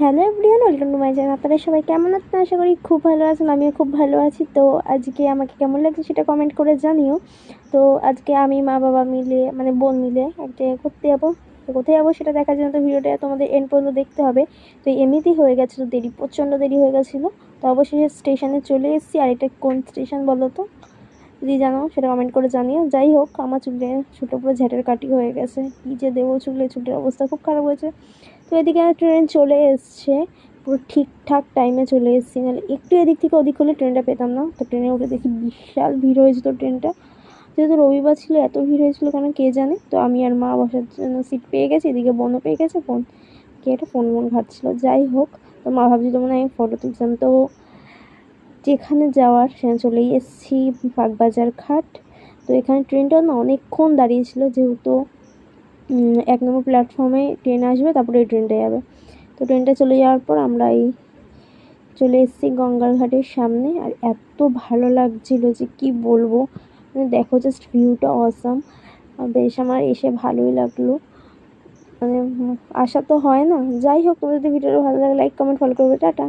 Hello everyone, welcome to my channel. আপনারা সবাই কেমন আছেন? আশা করি খুব ভালো আছেন, আমিও খুব ভালো আছি। তো আজকে আমাকে কেমন লাগছে সেটা কমেন্ট করে জানিও। তো আজকে আমি মা বাবা মিলে মানে বোন মিলে একটা ঘুরতে যাব। তো কোথায় যাব সেটা দেখার জন্য তো ভিডিওটা তোমাদের এন্ড পর্যন্ত দেখতে হবে। তো এমনিতেই হয়ে গেছিল দেরি, প্রচণ্ড দেরি হয়ে গেছিল। তো অবশেষে স্টেশনে চলে এসেছি। আর এটা কোন স্টেশন বলো তো? যদি জানো, সেটা কমেন্ট করে জানিও। যাই হোক, আমার চুলে ছোটো পুরো ঝ্যাটের কাটি হয়ে গেছে। কী যে দেবো চুলে, চুলের অবস্থা খুব খারাপ হয়েছে। তো এদিকে ট্রেন চলে এসছে। পুরো ঠিকঠাক টাইমে চলে এসেছি। নাহলে একটু এদিক থেকে ওদিক হলে ট্রেনটা পেতাম না। তো ট্রেনে উঠে দেখি বিশাল ভিড় হয়েছিল ট্রেনটা যেহেতু রবিবার ছিল, এত ভিড় হয়েছিল কেন কে জানে? তো আমি আর মা বসার জন্য সিট পেয়ে গেছি। এদিকে বোনও পেয়ে গেছে। ফোন কে একটা ফোন মন ঘাটছিল। যাই হোক, তো মা ভাবছিল মনে হয় আমি ফটো তুলছিলাম তো যেখানে যাওয়ার, সেখানে চলেই এসেছি, বাগবাজার ঘাট। তো এখানে ট্রেনটা না অনেকক্ষণ দাঁড়িয়েছিল, যেহেতু এক নম্বর প্ল্যাটফর্মে ট্রেন আসবে, তারপরে এই ট্রেনটা যাবে। তো ট্রেনটা চলে যাওয়ার পর আমরা এই চলে এসেছি গঙ্গার ঘাটের সামনে, আর এত ভালো লাগছিল যে কি বলব। মানে দেখো জাস্ট ভিউটা অসাম বেশ আমার এসে ভালোই লাগল। মানে আশা তো হয় না। যাই হোক, তোমাদের ভিডিওটা ভালো লাগে লাইক কমেন্ট ফলো করবে। টাটা।